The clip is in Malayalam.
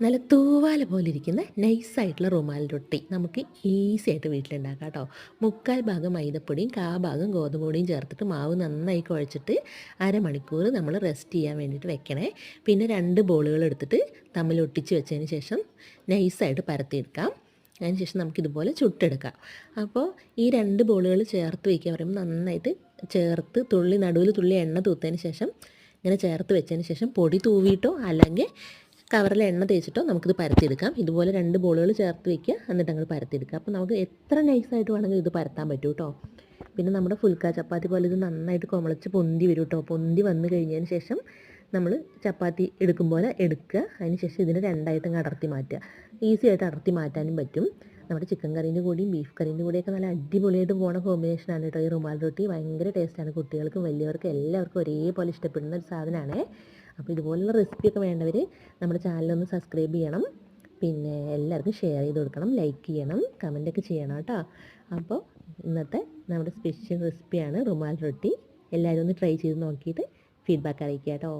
നല്ല തൂവാല പോലെ ഇരിക്കുന്ന നൈസായിട്ടുള്ള റുമാൽ റൊട്ടി നമുക്ക് ഈസി ആയിട്ട് വീട്ടിലുണ്ടാക്കാം കേട്ടോ. മുക്കാൽ ഭാഗം മൈദപ്പൊടിയും കാ ഭാഗം ഗോതമ്പ് പൊടിയും ചേർത്തിട്ട് മാവ് നന്നായി കുഴച്ചിട്ട് അരമണിക്കൂർ നമ്മൾ റെസ്റ്റ് ചെയ്യാൻ വേണ്ടിയിട്ട് വെക്കണേ. പിന്നെ രണ്ട് ബോളുകൾ എടുത്തിട്ട് തമ്മിൽ ഒട്ടിച്ച് വെച്ചതിന് ശേഷം നൈസായിട്ട് പരത്തിയെടുക്കാം. അതിന് ശേഷം നമുക്കിതുപോലെ ചുട്ടെടുക്കാം. അപ്പോൾ ഈ രണ്ട് ബോളുകൾ ചേർത്ത് വയ്ക്കുക പറയുമ്പോൾ നന്നായിട്ട് ചേർത്ത് തുള്ളി നടുവിൽ തുള്ളി എണ്ണ തൂത്തതിന് ശേഷം ഇങ്ങനെ ചേർത്ത് വെച്ചതിന് ശേഷം പൊടി തൂവിയിട്ടോ അല്ലെങ്കിൽ കവറിൽ എണ്ണ തേച്ചിട്ടോ നമുക്കിത് പരത്തിയെടുക്കാം. ഇതുപോലെ രണ്ട് ബോളുകൾ ചേർത്ത് വെക്കുക. എന്നിട്ട് അങ്ങോട്ട് പരത്തിയെടുക്കുക. അപ്പോൾ നമുക്ക് എത്ര നൈസായിട്ട് വേണമെങ്കിൽ ഇത് പരത്താൻ പറ്റും കേട്ടോ പിന്നെ നമ്മുടെ ഫുൽക്ക ചപ്പാത്തി പോലെ ഇത് നന്നായിട്ട് കുമളച്ച് പൊന്തി വരും കേട്ടോ പൊന്തി വന്നു കഴിഞ്ഞതിന് ശേഷം നമ്മൾ ചപ്പാത്തി എടുക്കും പോലെ എടുക്കുക. അതിന് ശേഷം ഇതിനെ രണ്ടായിട്ടും അടർത്തി മാറ്റുക. ഈസി ആയിട്ട് അടർത്തി മാറ്റാനും പറ്റും. നമ്മുടെ ചിക്കൻ കറീന്റെ കൂടിയും ബീഫ് കറീന്റെ കൂടിയൊക്കെ നല്ല അടിപൊളിയായിട്ട് പോണ കോമ്പിനേഷനാണ് കേട്ടോ ഈ റുമാൽ റൊട്ടി. ഭയങ്കര ടേസ്റ്റാണ് കുട്ടികൾക്കും വലിയവർക്കും എല്ലാവർക്കും ഒരേപോലെ ഇഷ്ടപ്പെടുന്ന ഒരു സാധനമാണ്. അപ്പോൾ ഇതുപോലുള്ള റെസിപ്പിയൊക്കെ വേണ്ടവർ നമ്മുടെ ചാനലൊന്ന് സബ്സ്ക്രൈബ് ചെയ്യണം. പിന്നെ എല്ലാവർക്കും ഷെയർ ചെയ്ത് കൊടുക്കണം ലൈക്ക് ചെയ്യണം കമന്റൊക്കെ ചെയ്യണം കേട്ടോ. അപ്പോൾ ഇന്നത്തെ നമ്മുടെ സ്പെഷ്യൽ റെസിപ്പിയാണ് റുമാൽ റൊട്ടി. എല്ലാവരും ഒന്ന് ട്രൈ ചെയ്ത് നോക്കിയിട്ട് ഫീഡ്ബാക്ക് അറിയിക്കുക കേട്ടോ.